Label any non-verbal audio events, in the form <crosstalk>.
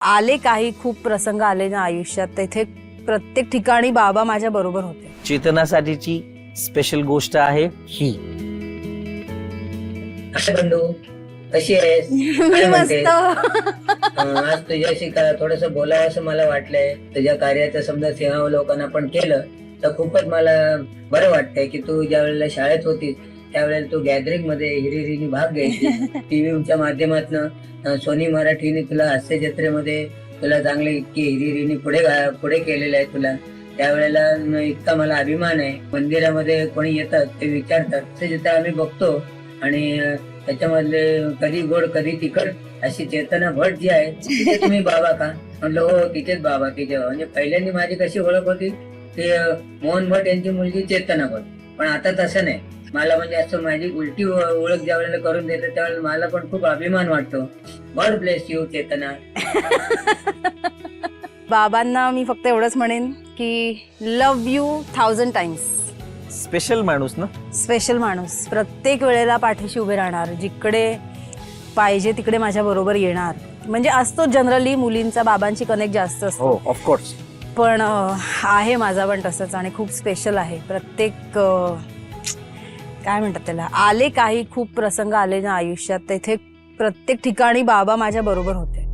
आले काही खूप प्रसंग आले ना आयुष्यात तेथे प्रत्येक ठिकाणी बाबा माझ्या बरोबर होते. चेतनासाठीची स्पेशल गोष्ट आहे ही. असं बंधू कशी आहेस? मी काय मस्त. म्हणते? अं, आज तुझ्याशी थोडस बोलावं असं मला वाटलंय. तुझ्या कार्याचं समजा सिंहावलोकन आपण केलं तर खूपच मला बरं वाटतंय की तू ज्या वेळेला शाळेत होतीस त्यावेळेला तू गॅदरिंगमध्ये हिरिरीने भाग घ्यायची. <laughs> टीव्हीच्या माध्यमातून सोनी मराठीने तुला हास्य जत्रेमध्ये तुला चांगले इतकी हिरिरीने पुढे पुढे केलेलं आहे तुला. त्यावेळेला इतका मला अभिमान आहे. मंदिरामध्ये कोणी येतात ते विचारतात. ते जिथे आम्ही बघतो आणि त्याच्यामधले कधी गोड कधी तिखट अशी चेतना भट जी आहे तुम्ही बाबा का? म्हटलं हो तिथेच बाबा तिथे. म्हणजे पहिल्यांदा माझी कशी ओळख होती ते मोहन भट यांची मुलगी चेतना भट. पण आता तसं नाही. मला म्हणजे असं माझी उलटी ओळख ज्या वेळेला करून देते त्यावेळेला मला पण खूप अभिमान वाटतो. God bless you Chetna. बाबांना मी फक्त एवढंच म्हणेन की love you thousand times special माणूस ना? स्पेशल माणूस. प्रत्येक वेळेला पाठीशी उभे राहणार जिकडे पाहिजे तिकडे माझ्या बरोबर येणार. म्हणजे असतो जनरली मुलींचा बाबांची कनेक्ट जास्त असतो. हो ऑफकोर्स पण अं, आहे माझा पण तसंच आणि खूप स्पेशल आहे. प्रत्येक अं, काय म्हणतात त्याला? आले काही खूप प्रसंग आले ना आयुष्यात तेथे प्रत्येक ठिकाणी बाबा माझ्या बरोबर होते.